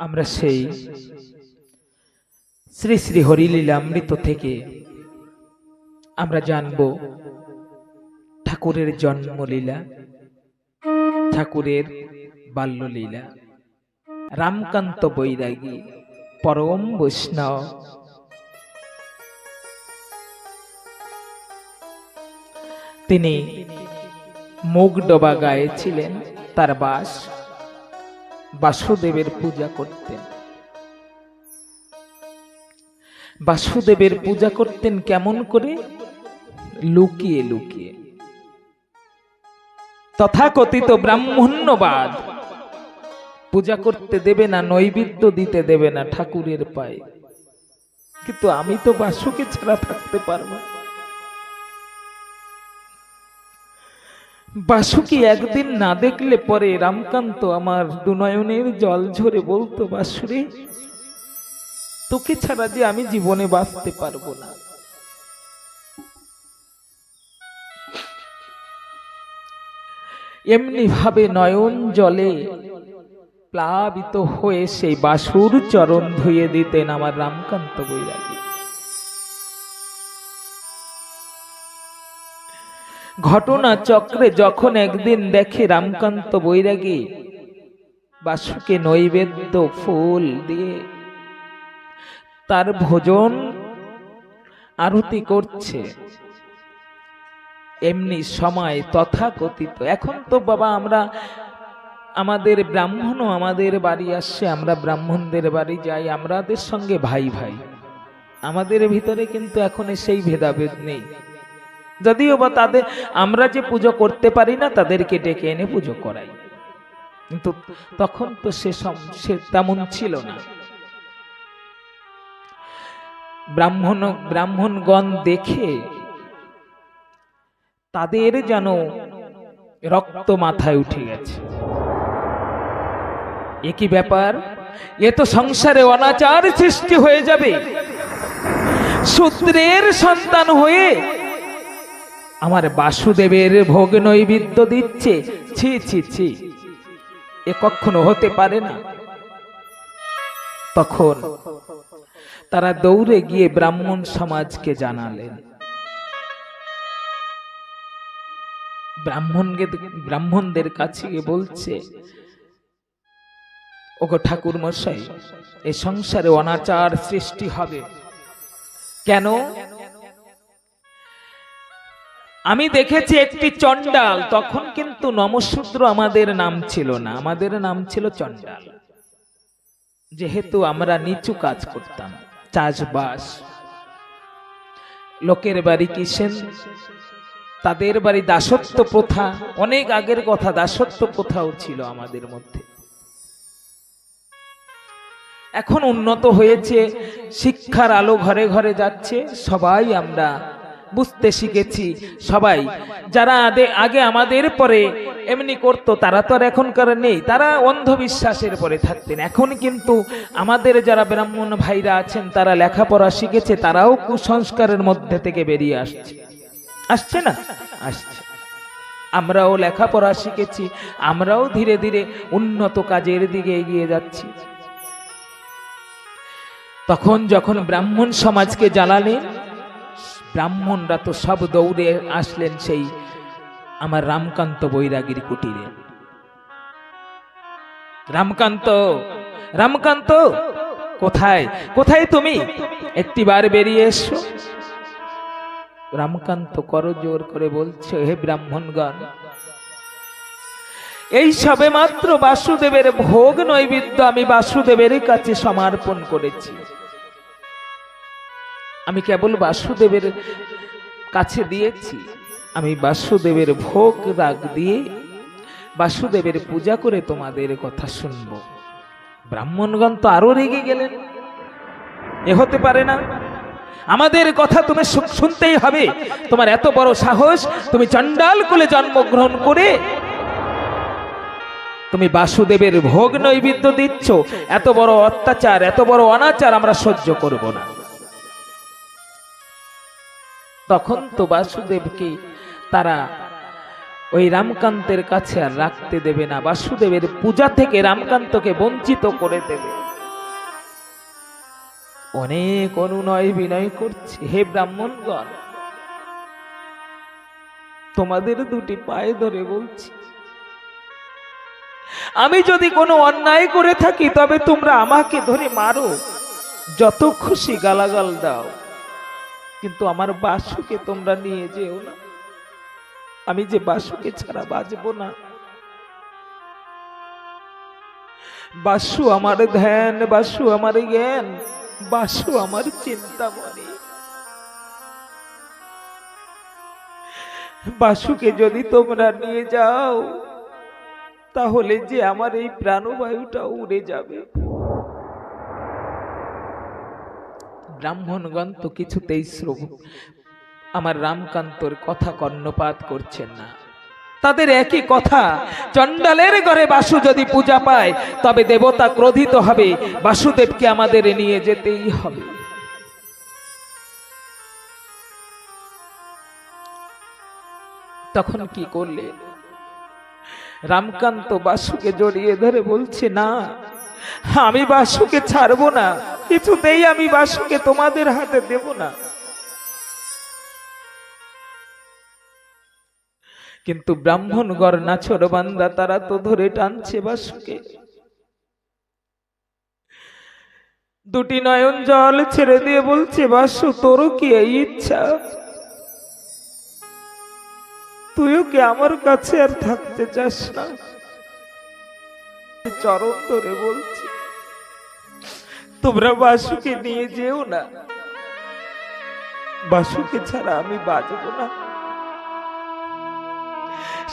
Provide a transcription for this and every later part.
আমরা সেই শ্রী শ্রী হরিলীলা অমৃত থেকে আমরা জানব ঠাকুরের জন্মলীলা, ঠাকুরের বাল্যলীলা। রামকান্ত বৈরাগী, পরম বৈষ্ণব। তিনি মুগ ডোবা গায়ে ছিলেন তার বাস। বাসুদেবের পূজা করতেন। বাসুদেবের পূজা করতেন কেমন করে? লুকিয়ে লুকিয়ে। তথাকথিত ব্রাহ্মণ্যবাদ। পূজা করতে দেবে না, নৈবেদ্য দিতে দেবে না ঠাকুরের পায়ে। কিন্তু আমি তো বাসুকে ছাড়া থাকতে পারব বাসুকি একদিন না দেখলে পরে রামকান্ত আমার দুনয়নের জল ঝরে বলতো, বাসুরে, তোকে ছাড়া যে আমি জীবনে বাঁচতে পারব না। এমনি ভাবে নয়ন জলে প্লাবিত হয়ে সেই বাসুর চরণ ধুয়ে দিতেন আমার রামকান্ত বৈরাগী। ঘটনা চক্রে যখন একদিন দেখে রামকান্ত বৈরাগী বাসুকে নৈবেদ্য ফুল দিয়ে তার ভোজন আরতি করছে। এমনি সময় তথাকথিত। এখন তো বাবা আমরা, আমাদের ব্রাহ্মণও আমাদের বাড়ি আসছে, আমরা ব্রাহ্মণদের বাড়ি যাই আমাদের সঙ্গে ভাই ভাই। আমাদের ভিতরে কিন্তু এখন সেই ভেদাভেদ নেই। যদিও বা তাদের, আমরা যে পুজো করতে পারি না, তাদেরকে ডেকে এনে পুজো করাই। কিন্তু তখন তো সে তেমন ছিল না। ব্রাহ্মণ, ব্রাহ্মণগণ দেখে তাদের যেন রক্ত মাথায় উঠে গেছে। একই ব্যাপার? এ তো সংসারে অনাচার সৃষ্টি হয়ে যাবে। সূত্রের সন্তান হয়ে আমার বাসুদেবের ভোগ নৈবেদ্য দিচ্ছে। ছি ছি ছি। এ কখনো হতে পারে না। তখন তারা দৌড়ে গিয়ে ব্রাহ্মণ সমাজকে জানালেন। ব্রাহ্মণকে ব্রাহ্মণদের কাছে গিয়ে বলছে, ওগো ঠাকুর মশাই, এ সংসারে অনাচার সৃষ্টি হবে। কেন? আমি দেখেছি একটি চণ্ডাল, তখন কিন্তু নমশূদ্র আমাদের নাম ছিল না, আমাদের নাম ছিল চণ্ডাল। যেহেতু আমরা নিচু কাজ করতাম, চাষবাস। লোকের বাড়ি কিসেন তাদের বাড়ি দাসত্ব প্রথা, অনেক আগের কথা, দাসত্ব প্রথাও ছিল আমাদের মধ্যে। এখন উন্নত হয়েছে, শিক্ষার আলো ঘরে ঘরে যাচ্ছে, সবাই আমরা বুঝতে শিখেছি। সবাই, যারা আগে আমাদের পরে এমনি করতো, তারা তো আর এখনকার নেই। তারা অন্ধবিশ্বাসের পরে থাকতেন। এখন কিন্তু আমাদের যারা ব্রাহ্মণ ভাইরা আছেন, তারা লেখাপড়া শিখেছে, তারাও কুসংস্কারের মধ্যে থেকে বেরিয়ে আসছে। আসছে না? আসছে। আমরাও লেখাপড়া শিখেছি, আমরাও ধীরে ধীরে উন্নত কাজের দিকে এগিয়ে যাচ্ছি। তখন যখন ব্রাহ্মণ সমাজকে জ্বালালেন ব্রাহ্মণরা তো সব দৌড়ে আসলেন সেই আমার রামকান্ত বৈরাগীর কুটিরে। রামকান্ত রামকান্ত, কোথায়? কোথায় তুমি? একটিবার বেরিয়ে এসো। রামকান্ত করজোর করে বলছে, হে ব্রাহ্মণগণ, এই সবে মাত্র বাসুদেবের ভোগ নৈবেদ্য আমি বাসুদেবের কাছে সমর্পণ করেছি। আমি কেবল বাসুদেবের কাছে দিয়েছি। আমি বাসুদেবের ভোগ রাগ দিয়ে বাসুদেবের পূজা করে তোমাদের কথা শুনব। ব্রাহ্মণগণ তো আরও রেগে গেলেন। এ হতে পারে না। আমাদের কথা তুমি শুনতেই হবে। তোমার এত বড় সাহস, তুমি চণ্ডাল কুলে জন্মগ্রহণ করে তুমি বাসুদেবের ভোগ নৈবেদ্য দিচ্ছ। এত বড় অত্যাচার, এত বড় অনাচার আমরা সহ্য করব না। তখন তো বাসুদেবকে তারা ওই রামকান্তের কাছে আর রাখতে দেবে না। বাসুদেবের পূজা থেকে রামকান্তকে বঞ্চিত করে দেবে। অনেক অনুনয় বিনয় করছি হে ব্রাহ্মণগণ। তোমাদের দুটি পায়ে ধরে বলছি, আমি যদি কোনো অন্যায় করে থাকি, তবে তোমরা আমাকে ধরে মারো। যত খুশি গালাগাল দাও। কিন্তু আমার বাসুকে তোমরা নিয়ে যেও না। আমি যে বাসুকে ছাড়া বাজবো না। বাসু আমার ধ্যান, বাসু আমার জ্ঞান, বাসু আমার চিন্তা মনে। বাসুকে যদি তোমরা নিয়ে যাও, তাহলে যে আমার এই প্রাণবায়ুটা উড়ে যাবে। ব্রাহ্মণগণ তো কিছুতেই শ্রব আমার রামকান্তর কথা কর্ণপাত করছেন না। তাদের একই কথা, চণ্ডালের ঘরে বাসু যদি পূজা পায়, তবে দেবতা ক্রোধিত হবে, বাসুদেবকে আমাদের নিয়ে যেতেই হবে। তখন কি করলে রামকান্ত বাসুকে জড়িয়ে ধরে বলছে, না আমি বাসুকে ছাড়বো না, কিছুতেই আমি বাসুকে তোমাদের হাতে দেব না। কিন্তু ব্রাহ্মণগড় নাছর বান্দা, তারা তো ধরে টানছে বাসুকে। দুটি নয়ন জল ছেড়ে দিয়ে বলছে, বাসু, তোরও কি এই ইচ্ছা? তুইও কি আমার কাছে আর থাকতে চাস না? চরণ ধরে বলছি, তোমরা বাসুকে নিয়ে যেও না। বাসুকে ছাড়া আমি বাজব না।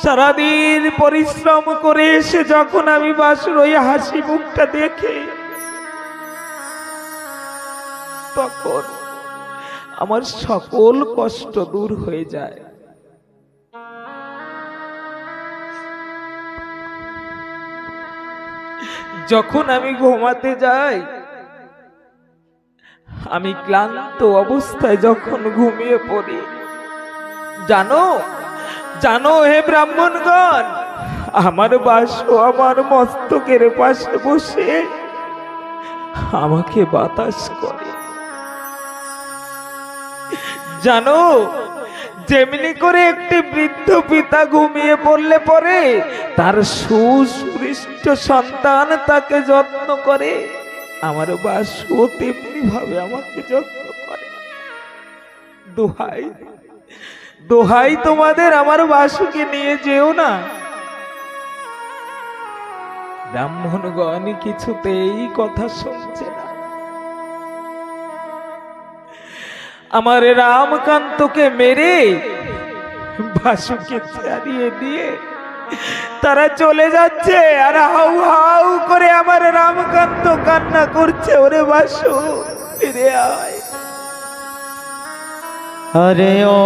সারাদিন পরিশ্রম করে এসে যখন আমি বাসুর ওই হাসি মুখটা দেখে, তখন আমার সকল কষ্ট দূর হয়ে যায়। যখন আমি ঘুমাতে যাই, আমি ক্লান্ত অবস্থায় যখন ঘুমিয়ে পড়ি, জানো জানো হে ব্রাহ্মণগণ, আমার বাসু আমার মস্তকের পাশে বসে আমাকে বাতাস করে। জানো যেমনি করে একটি বৃদ্ধ পিতা ঘুমিয়ে পড়লে পরে তার সুসৃষ্ট সন্তান তাকে যত্ন করে। আমার বাসু তেমনি ভাবে আমাকে যত্ন করে। দোহাই দোহাই তোমাদের, আমার বাসুকে নিয়ে যেও না। ব্রাহ্মণগণ কিছুতেই কথা শুনছে না। আমার রামকান্তকে মেরে বাসুকে ছাড়িয়ে দিয়ে তারা চলে যাচ্ছে আর হাউ হাউ করে আমার রামকান্ত কান্না করছে ওরে বাসু ফিরে আয়। আরে ও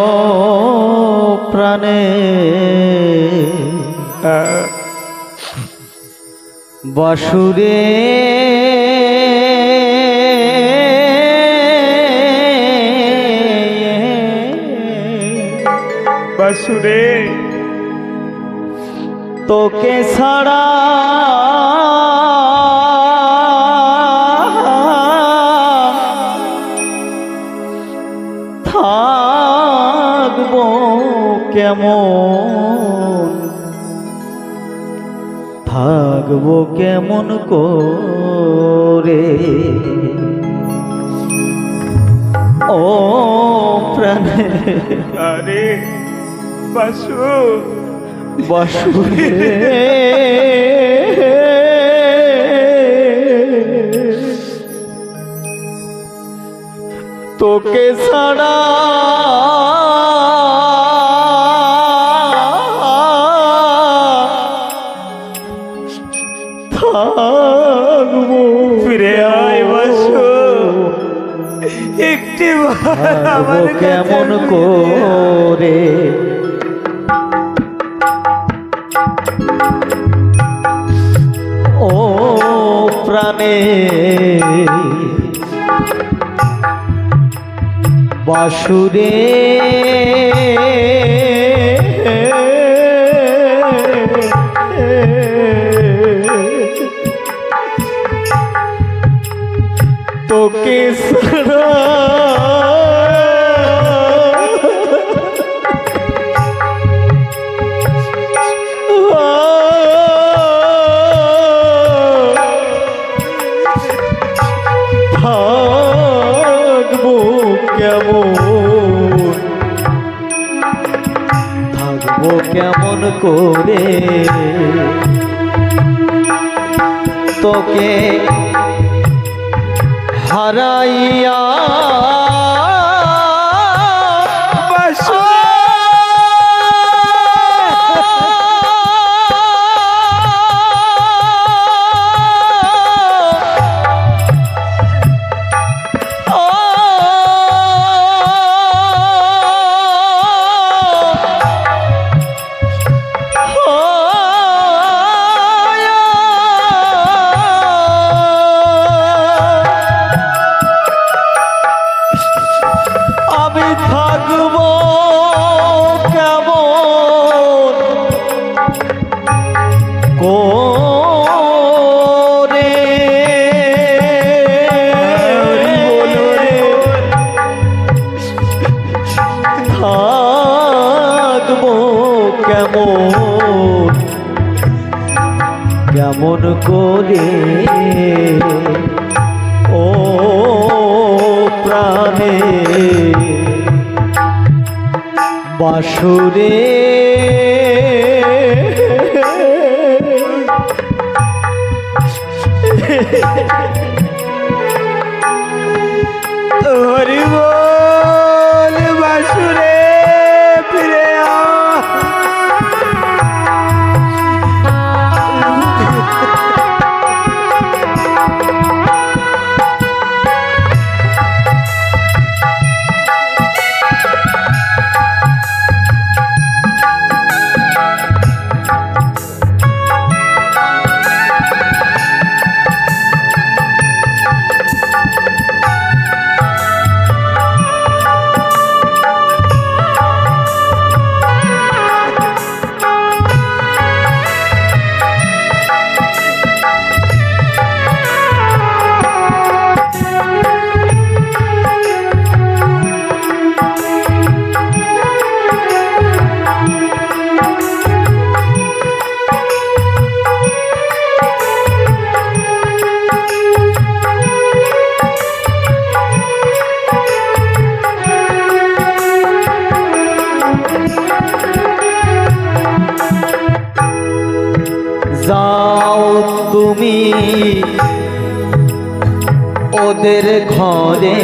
প্রাণে। বাসুরে। বাসুরে। তোকে ছাড়া থাকব কেমন? থাকব কেমন করে? ও প্রাণে আরে বাসু। বাসুরে তোকে ছাড়া থাকব। ফিরে আয় বাসু। একটি কেমন করে? প্রাণে। বাসুরে। তোকে সারা করে। তোকে হারাইয়া তোদের ঘরে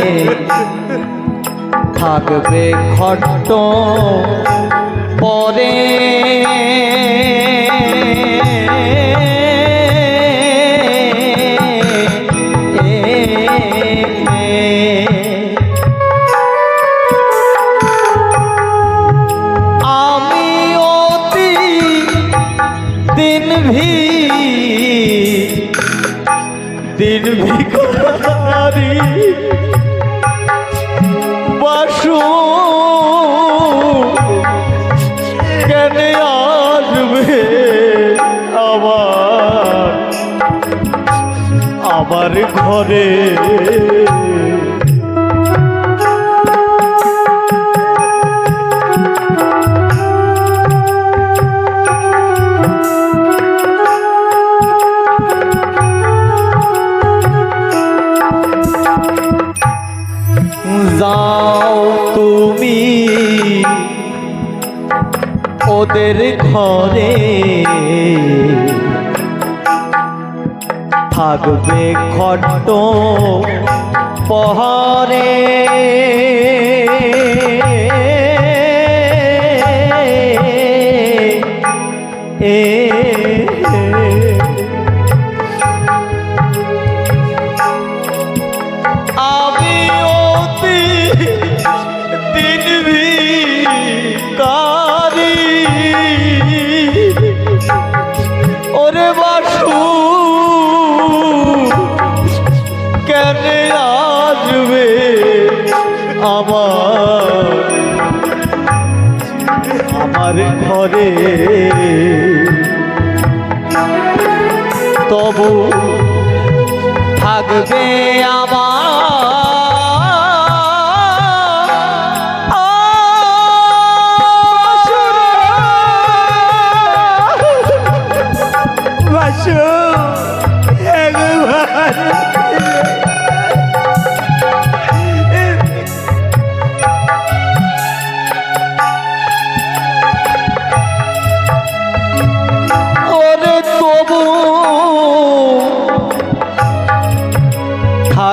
থাকবে খট্ট পরে। হরে আমার ঘরে। তবু থাকবে আমার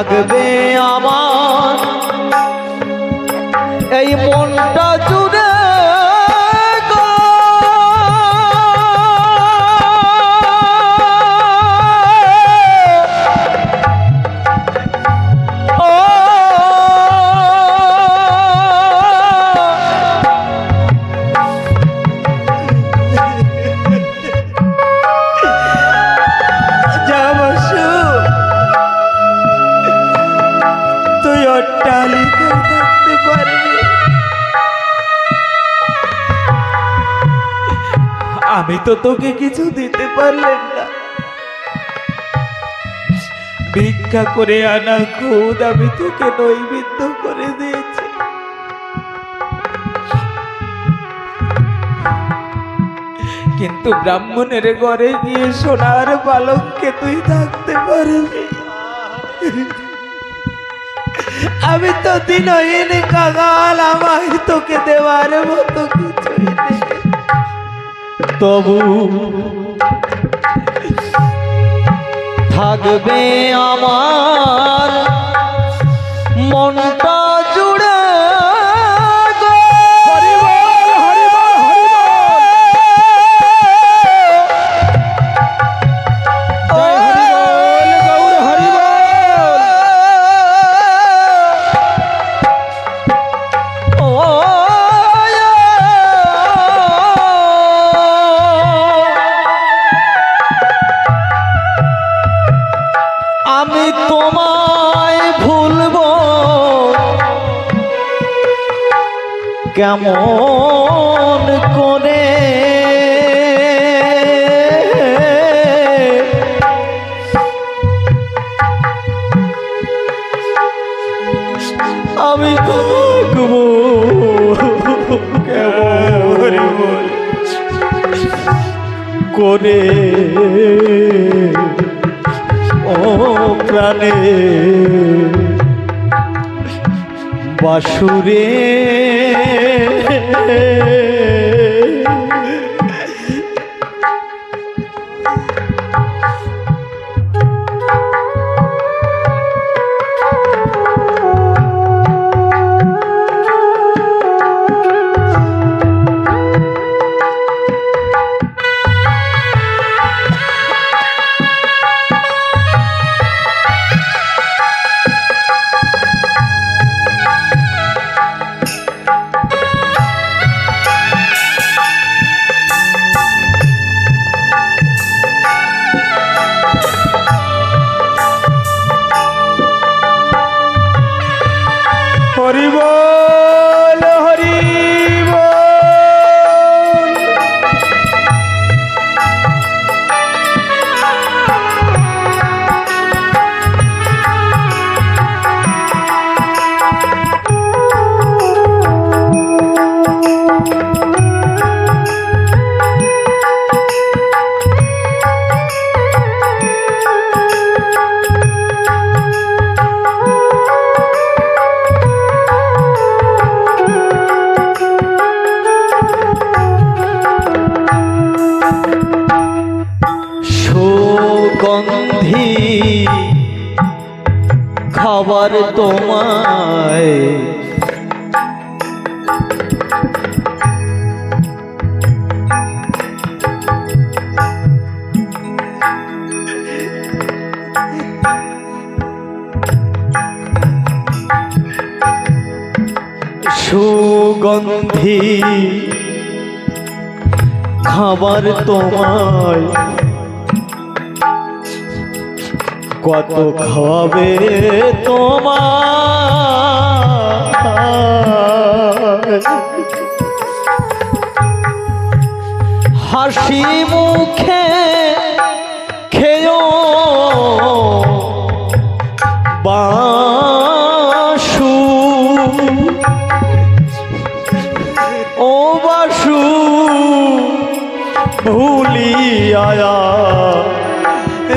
থাকবে আমার তো তোকে কিছু দিতে পারলেন না। ভিক্ষা করে আনা খুদ আমি তোকে নৈবেদ্য করে দিয়েছি। কিন্তু ব্রাহ্মণের ঘরে গিয়ে সোনার বালককে তুই থাকতে পারবি। আমি তো দিনহীন কাগাল আমায় তোকে দেওয়ার মতো নেই তবু থাকবে আমার মনটা কেমন করে? আমি থাকব কেমন করে? ও প্রাণে বাসুরে। সুগন্ধি খাবার তোমায়। সুগন্ধি খাবার তোমায়। কত খাবে তোমার? হাসি মুখে খেয়েও বাসু ও বাসু ভুলিয়া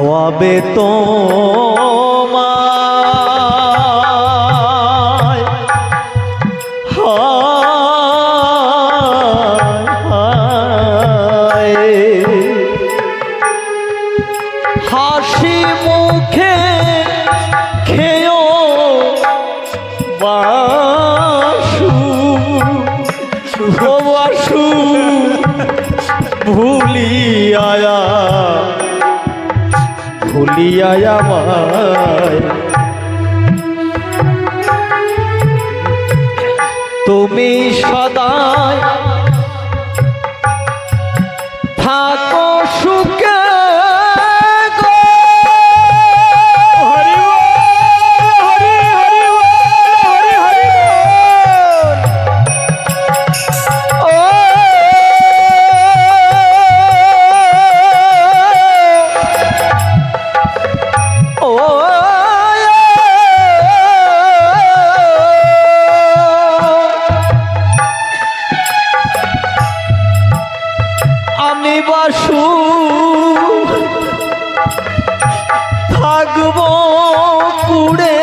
খাওয়াবে তো হাসি ভুলিয়া আমায়। তুমি সদাই আমি বাসু থাকব পুড়ে।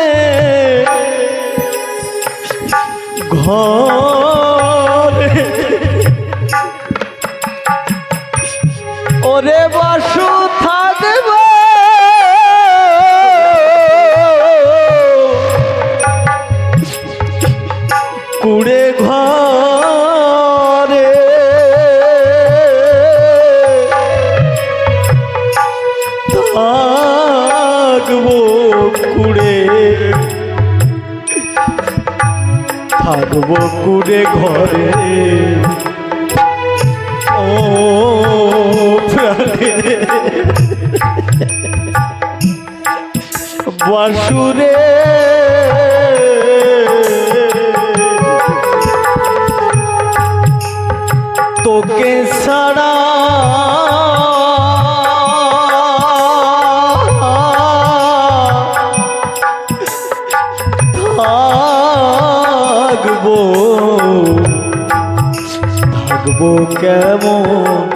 ঘরে কুড়ে ঘরে। ও বাসুরে। তোকে সারা থাকব কেমন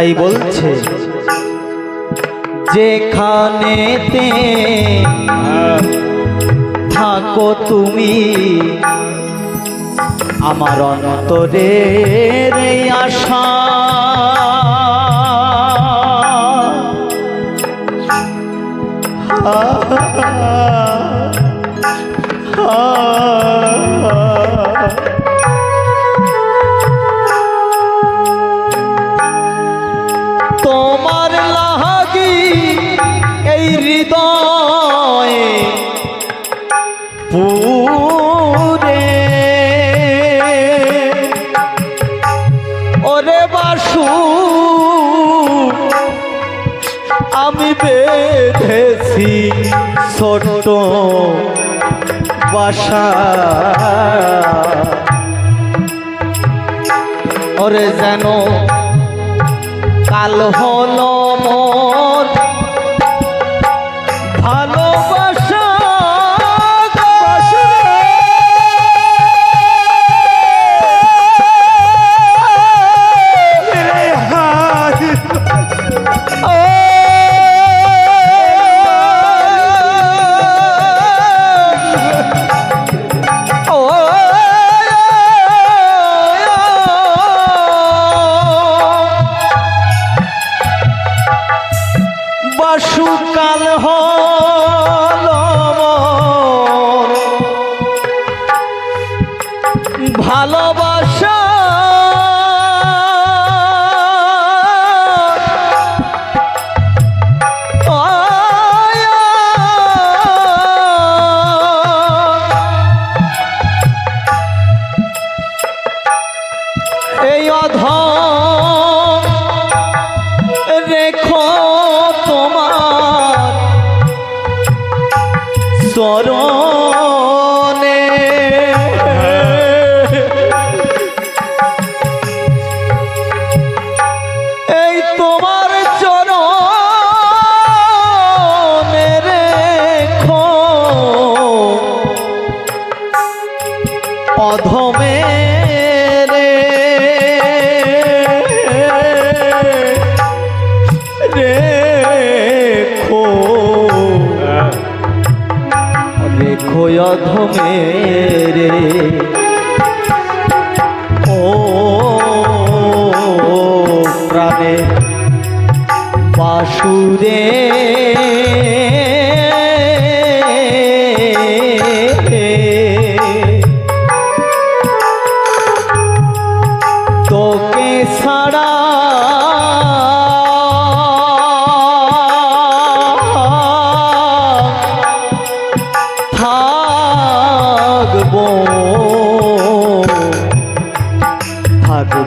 তাই বলছে যেখানেতে থাকো তুমি আমার অন্তরের এই আশা তোমার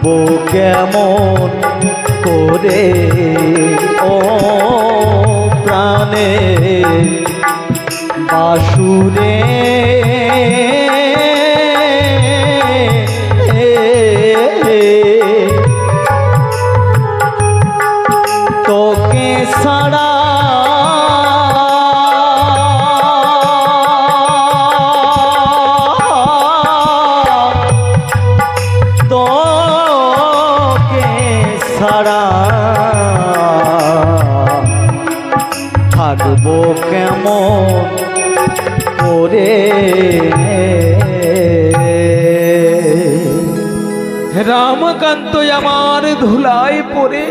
থাকব কেমন করে? ও প্রাণে বাসুরে আমার ধুলায় পড়ে।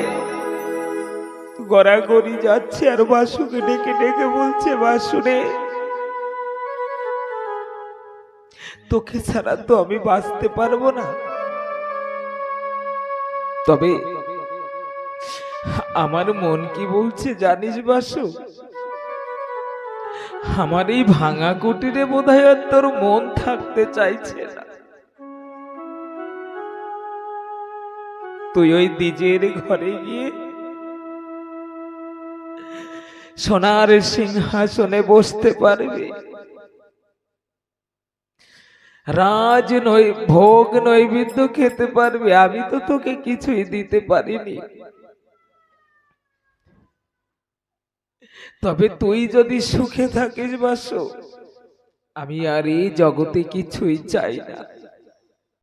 গড়াগড়ি যাচ্ছে আর বাসুকে ডেকে ডেকে বলছে, বাসুরে, তোকে ছাড়া তো আমি বাঁচতে পারব না। তবে আমার মন কি বলছে জানিস বাসু? আমার এই ভাঙা কুটিরে বোধহয় আর তোর মন থাকতে চাইছে না। তুই ওই দ্বিজের ঘরে গিয়ে সোনার সিংহাসনে বসতে পারবি। রাজ নই, ভোগ নৈবেদ্য খেতে পারবি। আমি তো তোকে কিছুই দিতে পারিনি। তবে তুই যদি সুখে থাকিস বাসো, আমি আর এই জগতে কিছুই চাই না।